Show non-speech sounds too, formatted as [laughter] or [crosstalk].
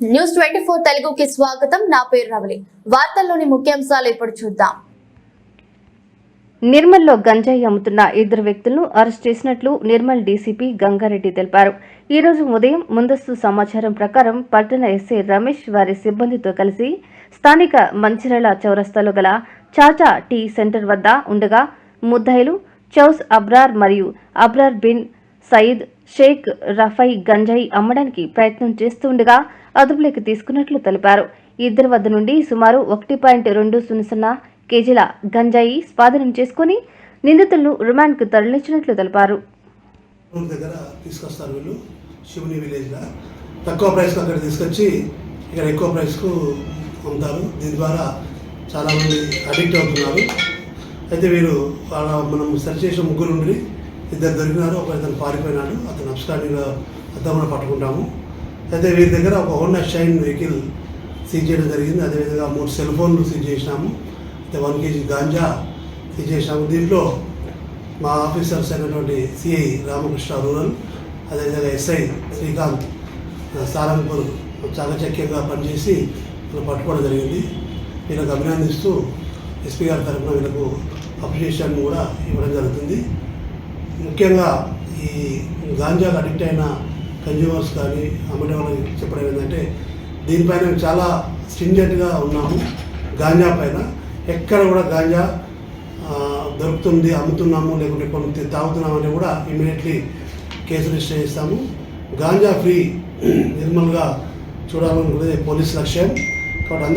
News twenty four తెలుగుకి స్వాగతం. నా పేరు రవలి. వార్తల్లోని ముఖ్యాంశాలు ఇప్పుడు చూద్దాం. నిర్మల్లో గంజాయి అమ్ముతున్న ఇద్దరు వ్యక్తులను అరెస్ట్ చేసినట్లు నిర్మల్ డీసీపీ గంగారెడ్డి తెలిపారు. ఈ రోజు ఉదయం ముందస్తు సమాచారం ప్రకారం పట్టణ ఎస్ఐ రమేష్ వారి సిబ్బందితో కలిసి స్థానిక మంచిర్యాల చౌరస్తాలో గల చాచా టీ సెంటర్ వద్ద ఉండగా ముద్దాయిలు చౌస్ అబ్రార్ మరియు అబ్రార్ బిన్ సయీద్ షేక్ రఫై గంజాయి అమ్మడానికి ప్రయత్నం చేస్తుండగా అదుపులోకి తీసుకున్నట్లు తెలిపారు. ఇద్దరి వద్ద నుండి సుమారు ఒకటి పాయింట్ రెండు సున్నా సున్నా కేజీల గంజాయి స్వాధీనం చేసుకుని నిందితులను రిమాండ్కు తరలించినట్లు తెలిపారు. దగ్గర తీసుకొస్తారు వీళ్ళు శివుని విలేజ్లో. తక్కువ ప్రైస్కి అక్కడ తీసుకొచ్చి ఇక్కడ ఎక్కువ ప్రైస్కు అమ్ముతారు. దీని ద్వారా చాలామంది అడిక్ట్ అవుతున్నారు. అయితే వీరు వాళ్ళ మనం సెర్చ్ చేసిన ముగ్గురు ఉండి ఇద్దరు దొరికినారు ఒక ఇతను పారిపోయినాడు అతను అబ్స్కాండింగ్ అద్దంలో పట్టుకుంటాము. అయితే వీరి దగ్గర ఒక హోండా షైన్ వెహికల్ సీజ్ చేయడం జరిగింది. అదేవిధంగా మూడు సెల్ ఫోన్లు సీజ్ చేసినాము. అయితే వన్ కేజీ గాంజా సీజ్ చేసినాము. దీంట్లో మా ఆఫీసర్స్ అయినటువంటి సిఐ రామకృష్ణ రూరల్ అదేవిధంగా ఎస్ఐ శ్రీకాంత్ సారంపూర్ సారంగపూర్ చాకచక్యంగా పనిచేసి వీళ్ళు పట్టుకోవడం జరిగింది. వీళ్ళకి అభినందిస్తూ ఎస్పీ గారి తరఫున వీళ్ళకు అప్రిషియేషన్ కూడా ఇవ్వడం జరుగుతుంది. ముఖ్యంగా ఈ గాంజాకు అడిక్ట్ అయిన కన్జ్యూమర్స్ కానీ అమ్మడం వాళ్ళకి చెప్పడం ఏంటంటే దీనిపైన మేము చాలా స్టింజెంట్గా ఉన్నాము గాంజా పైన. ఎక్కడ కూడా గాంజా దొరుకుతుంది అమ్ముతున్నాము లేకుంటే కొన్ని తాగుతున్నామని కూడా ఇమీడియట్లీ కేసు రిజిస్టర్ చేస్తాము. గాంజా ఫ్రీ [clears throat] నిర్మల్గా చూడాలనుకునేది పోలీస్ లక్ష్యం. కాబట్టి అందరూ